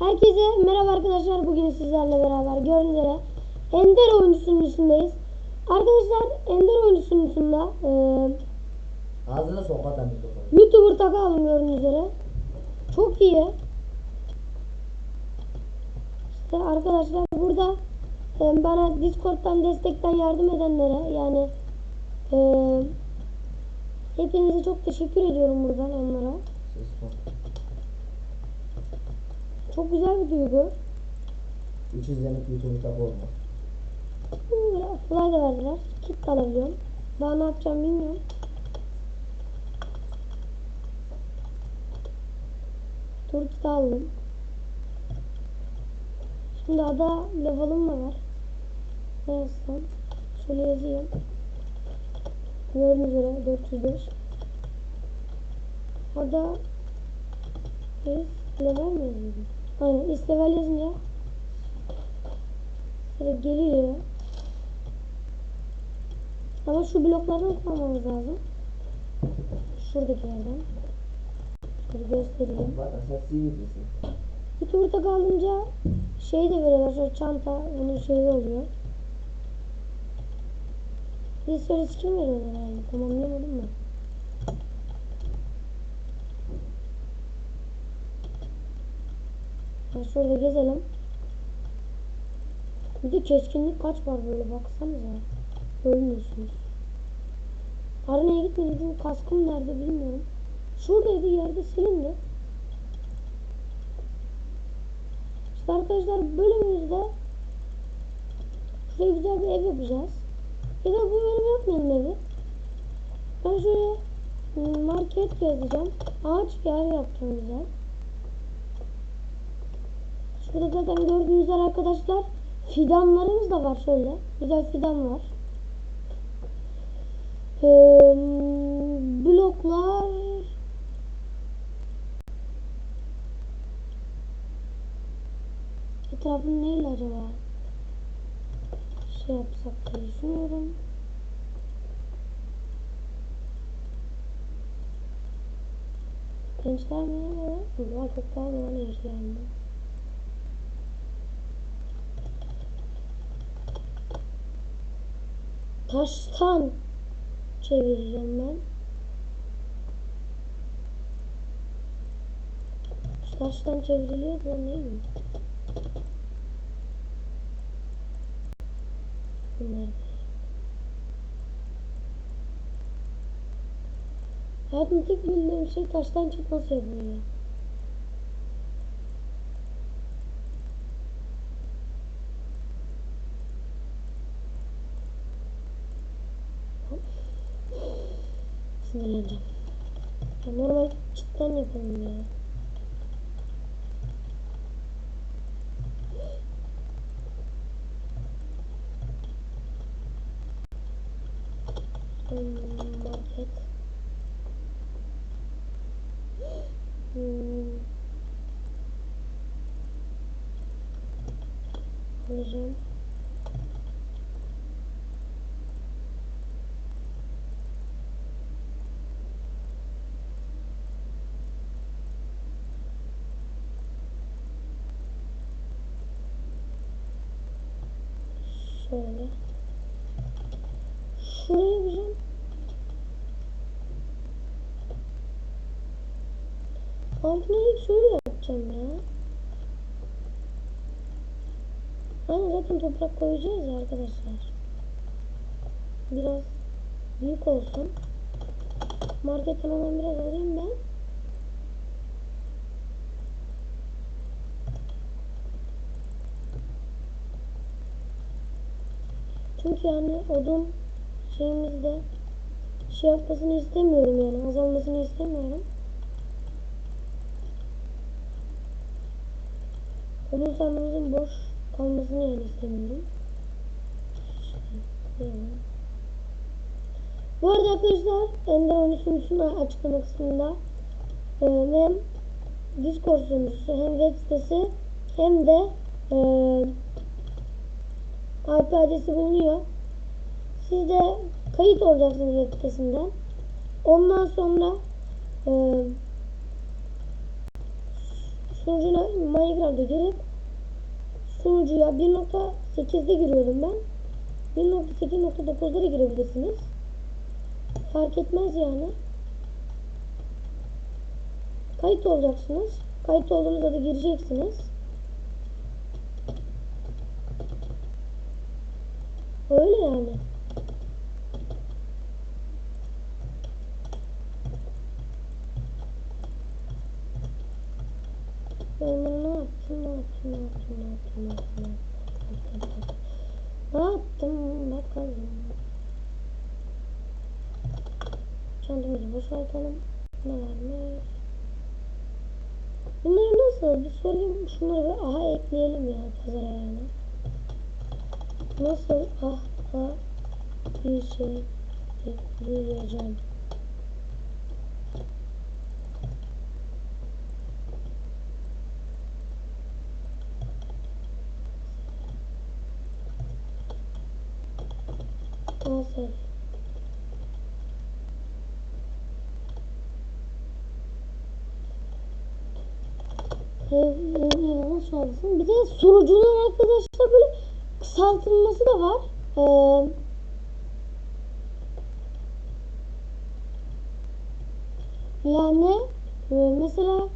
Herkese merhaba arkadaşlar. Bugün sizlerle beraber gördüğünüz üzere Ender oyuncusunun üstündeyiz. Arkadaşlar Ender oyuncusunun üstünde e, Ağzına sok adam mikrofonu. YouTuber takı aldım gördüğünüz üzere. Çok iyi. İşte arkadaşlar burada e, bana Discord'dan destekten yardım edenlere yani e, hepinize çok teşekkür ediyorum buradan onlara. Ses sok. Çok güzel bir duygu. 3 izlemek YouTube takı olmaz. Fly da verdiler. Kit de alabiliyorum. Daha ne yapacağım bilmiyorum. Tur kit aldım. Şimdi ada level'ım da var. Ne yazsam? Şöyle yazayım. Gördüğünüz üzere 405. Ada is level mi yazıyordum? Aynen is level yazınca Böyle geliyor. Ama şu bloklardan kullanmamız lazım. Şuradaki yerden. Şöyle göstereyim. Bir turda kalınca şey de veriyorlar. Şöyle çanta bunun şeyi oluyor. Bir şöyle skin veriyorlar herhalde. Tamamlayamadım mı? Şurada gezelim. Bir de keskinlik kaç var böyle baksanıza. Ölmüyorsunuz. Arenaya gitmedim çünkü kaskım nerede bilmiyorum. Şuradaydı yerde silindi. İşte arkadaşlar bölümümüzde şuraya güzel bir ev yapacağız. Ya da bu bölüm yapmayalım evi. Ben şöyle hmm, market yazacağım. Ağaç yer yapacağım güzel. Şurada zaten gördüğünüz üzere arkadaşlar fidanlarımız da var şöyle. Güzel fidan var. Ee, bloklar etrafını neyle acaba şey yapsak diye düşünüyorum. Gençler mi? Erkekler mi? Gençler mi? Taştan çevireceğim ben. Taştan çevriliyor da ne mi? Bunlar. Hayatımda tek bildiğim şey taştan çık nasıl yapalım ya. Hmm, Market. Hmm. Alacağım. Şöyle. Şuraya. Altına ilk şöyle yapacağım ya. Hani zaten toprak koyacağız ya arkadaşlar. Biraz büyük olsun. Marketten hemen biraz alayım ben. Çünkü yani odun şeyimizde şey yapmasını istemiyorum yani azalmasını istemiyorum. Odun sandığımızın boş kalmasını yani istemiyorum. Bu arada arkadaşlar Ender oyunu sunucusunu açıklama kısmında e, hem Discord sunucusu hem web sitesi hem de e, IP adresi bulunuyor. Siz de kayıt olacaksınız web sitesinden. Ondan sonra e, sunucuna Minecraft'a girip sunucuya 1.8'de giriyordum ben. 1.8.9'da da girebilirsiniz. Fark etmez yani. Kayıt olacaksınız. Kayıt olduğunuzda da gireceksiniz. Öyle yani. Ben ne yaptım, ne yaptım, ne yaptım, ne yaptım, ne yaptım, ne yaptım, bakalım. Çantamızı boşaltalım. Ne varmış? Bunları nasıl? Bir sorayım. Şunları aha ekleyelim ya pazara yani. Nasıl aha bir şey ekleyeceğim. Nasıl? Ee, nasıl olsun? Bir de sunucunun arkadaşlar böyle kısaltılması da var. Ee, yani e, mesela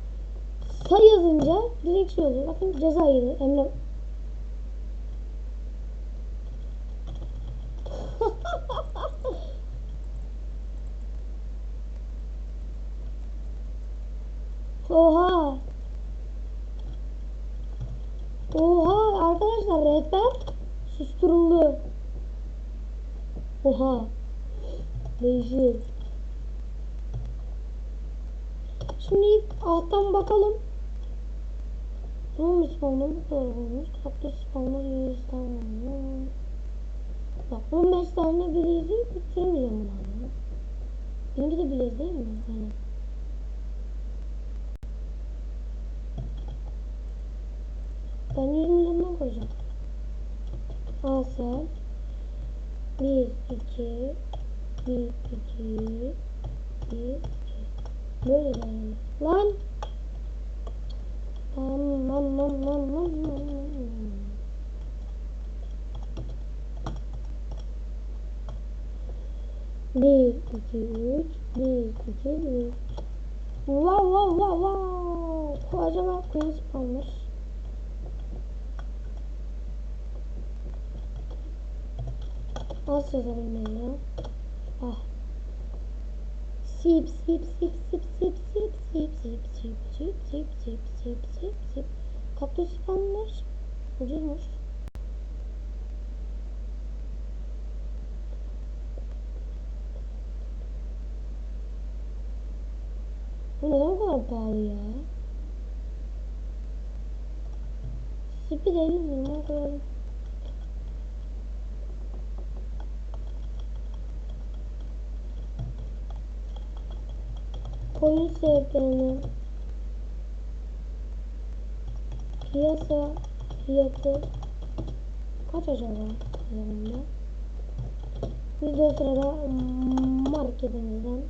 say yazınca direkt şey oluyor. Bakın Cezayir, Emre Oha. Oha arkadaşlar rehber susturuldu. Oha. Değişik. Şimdi ilk alttan bakalım. Zoom spawn'da bu kadar olmuş. Kaktüs spawn'da 100 tane olmuş. Bak 15 tane bilezi bitirmeyeceğim bunu. Benimki de bilez değil mi? Aynen. Ben 100 milyondan koyacağım. Asel. 1, 2, 1, 2, 1, 2. Böyle yani. Lan. Lan lan lan lan lan lan. Bir, iki, üç, bir, iki, üç. Wow wow wow wow. Acaba Queen spawner. Az yazalım ben ya. Ah. Sip sip sip sip sip sip sip sip sip sip sip sip sip sip sip. Kaktüs spawner. Ucuzmuş. Bu neden bu kadar pahalı ya? Sipi de 50 liradan koyalım. Koyun sebeplerini piyasa fiyatı. Kaç acaba yanında? Biz de o sırada marketimizden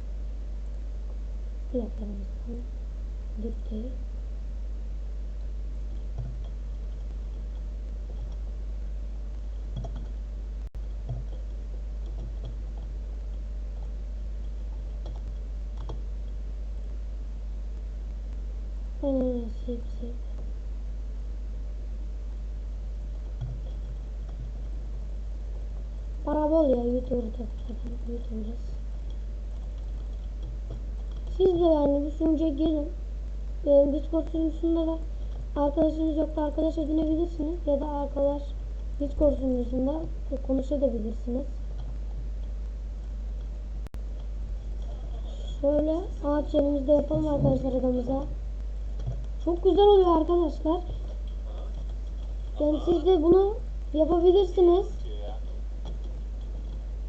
fiyatlarımızdan dükkanı Para bol ya YouTuber zaten YouTuber'ız. Siz de yani bu sunucuya girin. Ee, Discord sunucusunda da arkadaşınız yoksa arkadaş edinebilirsiniz ya da arkadaş Discord sunucusunda konuşabilirsiniz. Şöyle ağaç yerimizde yapalım arkadaşlar adamıza. Çok güzel oluyor arkadaşlar. Yani siz de bunu yapabilirsiniz.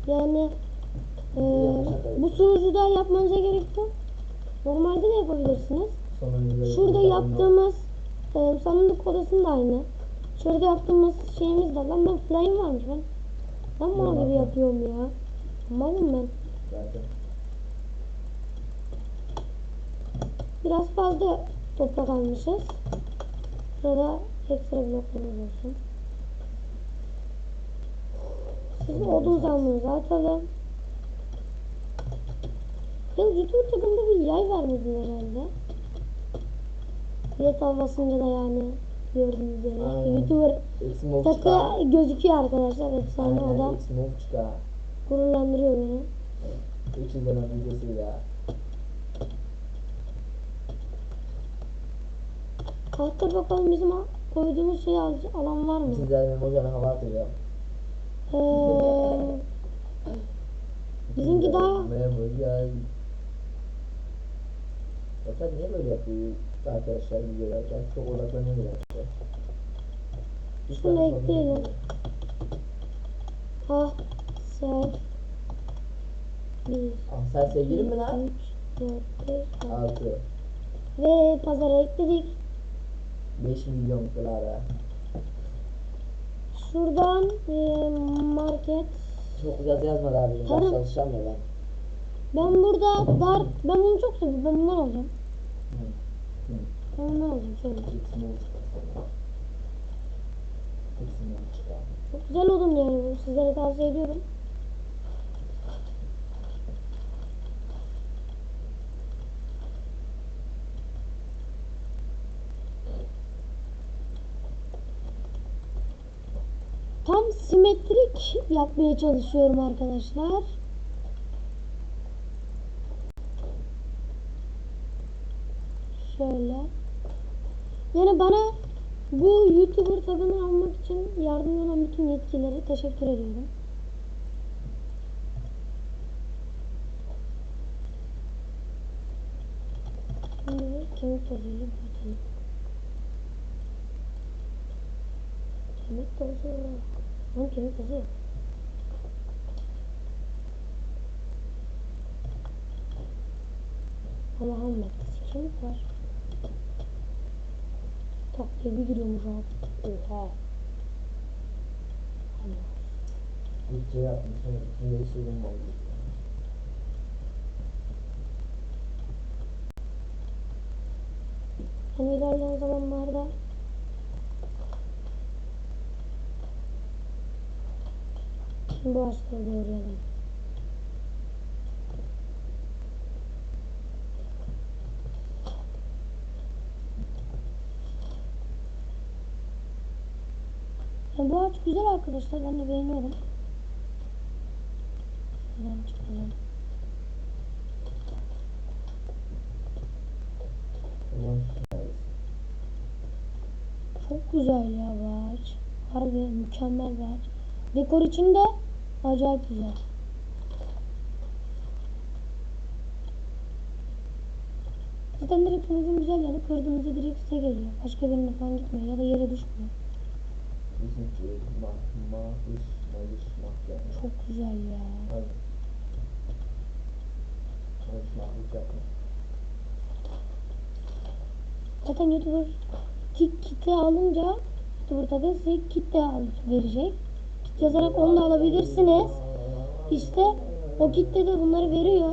Yani e, bu sunucuda yapmanıza gerek yok. Normalde de yapabilirsiniz. Şurada yaptığımız e, sandık odasının da aynı. Şurada yaptığımız şeyimiz de lan ben flying varmış ben. Ben mal gibi yapıyorum ya. Malım ben. Biraz fazla toprak almışız. Şurada ekstra bloklarımız olsun. Siz odun sandığınızı atalım. Ya YouTube takımda bir yay vermedin herhalde. Yatağa basınca da yani gördüğünüz üzere. Aynen. YouTuber takı gözüküyor arkadaşlar. Efsane o da gururlandırıyor beni. 3 yıl dönem videosu ya. Kalktır bakalım bizim koyduğumuz şey al- alan var mı? Sizler benim hocana hava atıyor. Ee, bizimki daha Memur gel. Fakat niye böyle yapıyor arkadaşlar videolarken? Çok odaklanıyor arkadaşlar. Şunu ekleyelim. ah ser bir Ah sen sevgilin mi lan? 3 4 5 6. ve pazara ekledik. 5 milyon dolara. Şuradan e, market Çok yazı yazmadı abi. Ben Tarım. çalışacağım ya ben. ben burada dar ben bunu çok seviyorum. Ben bundan alacağım. Ben bundan alacağım şöyle. Çok güzel odun yani bu. Sizlere tavsiye ediyorum. Tam simetrik yapmaya çalışıyorum arkadaşlar. Şöyle. Yani bana bu YouTuber tadını almak için yardımcı olan bütün yetkililere teşekkür ediyorum. Şimdi kemik tozuyla büyütelim. Kemik tozu. Lan kemik tozu yok. Allah'ım beklesi kemik var. Tak diye bir giriyormuş abi. Oha. Hani İlk şey ikinci şeyim oldu. Hani ilerleyen zamanlarda Şimdi bu ağaçları doğrayalım. Ya bu ağaç güzel arkadaşlar. Ben de beğeniyorum. Şuradan çıkalım. Çok güzel ya bu ağaç. Harbi mükemmel bir ağaç. Dekor için de acayip güzel. Zaten direkt kırmızı güzel yani kırdığınızda direkt size geliyor. Başka birine falan gitmiyor ya da yere düşmüyor. Bizimki ma mahis mahis mahkeme. Çok güzel ya. Hadi. Mahis mahis yapma. Zaten YouTuber tik kitle alınca YouTuber tadı size kitle al verecek. Yazarak onu da alabilirsiniz. İşte o kitle de bunları veriyor.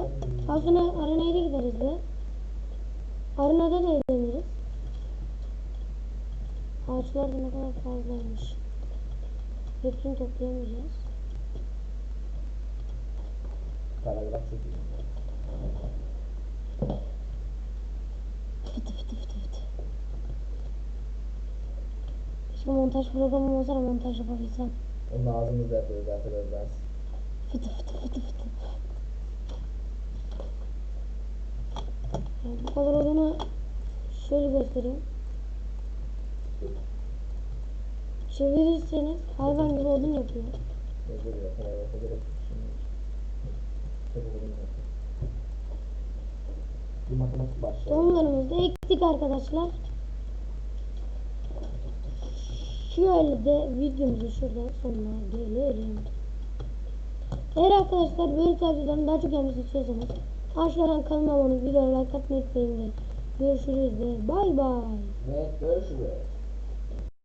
Daha sonra arenaya da gideriz de. Arenada da eğleniriz. Ağaçlar da ne kadar fazlaymış. Hepsini toplayamayacağız. Paragraf çok iyi. Fıtı fıtı fıtı fıtı. Keşke montaj programım olsa montaj yapabilsem. Onu ağzımızda yapıyoruz arkadaşlar. Fıtı fıtı fıtı fıtı. Yani bu kadar odunu şöyle göstereyim. Çevirirseniz hayvan gibi odun yapıyor. Ne geliyor? Paragrafa gerek yok şimdi. Çabuk olun zaten. Bir matematik başlayalım. Tohumlarımızı da ektik arkadaşlar. Şöyle de videomuzu şuradan sonuna gelelim. Eğer arkadaşlar böyle tarz videoların daha çok gelmesi istiyorsanız aşağıdan kanalıma abone videoya like atmayı unutmayın. ve Görüşürüz de bay bay. Ve görüşürüz.